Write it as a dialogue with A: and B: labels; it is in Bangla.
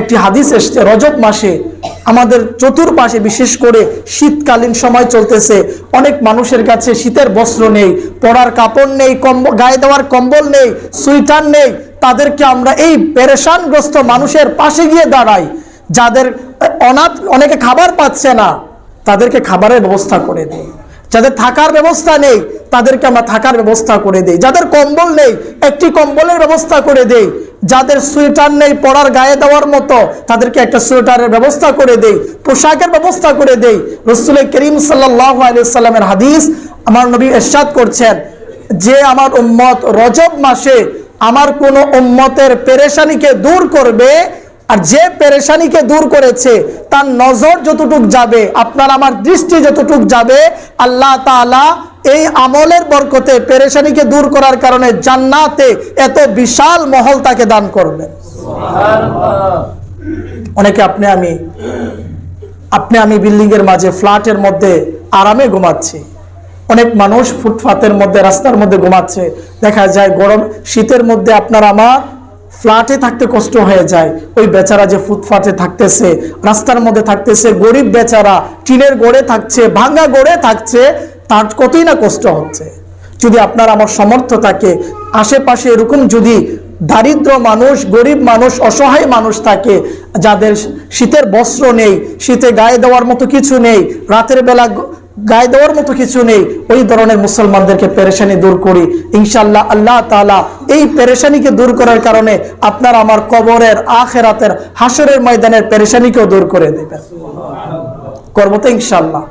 A: একটি হাদিস এসছে রজব মাসে আমাদের চতুর্পাশে বিশেষ করে শীতকালীন সময় চলতেছে। অনেক মানুষের কাছে শীতের বস্ত্র নেই, পরার কাপড় নেই কম্বল গায়ে দেওয়ার কম্বল নেই সুইটার নেই। তাদেরকে আমরা এই পেরেশানগ্রস্ত মানুষের পাশে গিয়ে দাঁড়াই। যাদের অনাথ অনেকে খাবার পাচ্ছে না, তাদেরকে খাবারের ব্যবস্থা করে দিই। যাদের থাকার ব্যবস্থা নেই, তাদেরকে আমরা থাকার ব্যবস্থা করে দেই। যাদের কম্বল নেই, একটি কম্বলের ব্যবস্থা করে দেই। যাদের সোয়েটার নেই পড়ার গায়ে দেওয়ার মতো, তাদেরকে একটা সোয়েটারের ব্যবস্থা করে দেই, পোশাকের ব্যবস্থা করে দেই। রসুল করিম আলিয়াল্লামের হাদিস আমার নবী এরশাদ করছেন যে, আমার উম্মত রজব মাসে আমার কোনো উম্মতের পেরেশানিকে দূর করবে আর যে পেরেশানিকে দূর করেছে, তার নজর যতটুক যাবে, আপনার আমার দৃষ্টি যতটুক যাবে, আল্লাহ তাআলা এই আমলের বরকতে পেরেশানিকে দূর করার কারণে জান্নাতে এত বিশাল মহল তাকে দান করবেন। অনেকে আপনি আমি আপনি আমি বিল্ডিং এর মাঝে ফ্ল্যাটের মধ্যে আরামে ঘুমাচ্ছি। অনেক মানুষ ফুটপাতের মধ্যে রাস্তার মধ্যে ঘুমাচ্ছে। দেখা যায় গরম শীতের মধ্যে আপনার আমার ফ্ল্যাটে থাকতে কষ্ট হয়ে যায়। ওই বেচারা যে ফুটপাতে থাকতেছে রাস্তার মধ্যে থাকতেছে গরিব বেচারা টিনের গড়ে থাকছে ভাঙ্গা গড়ে থাকছে তার কতই না কষ্ট হচ্ছে। যদি আপনার আমার সমর্থ থাকে, আশেপাশে এরকম যদি দারিদ্র মানুষ, গরিব মানুষ, অসহায় মানুষ থাকে, যাদের শীতের বস্ত্র নেই, শীতে গায়ে দেওয়ার মতো কিছু নেই, রাতের বেলা গায়ে দেওয়ার মতো কিছু নেই, ওই ধরনের মুসলমানদেরকে পেরেশানি দূর করি। ইনশাল্লাহ আল্লাহ তালা এই পেরেশানিকে দূর করার কারণে আপনার আমার কবরের, আখেরাতের হাসরের ময়দানের পেরেশানিকেও দূর করে দেবেন। করব তো ইনশাল্লাহ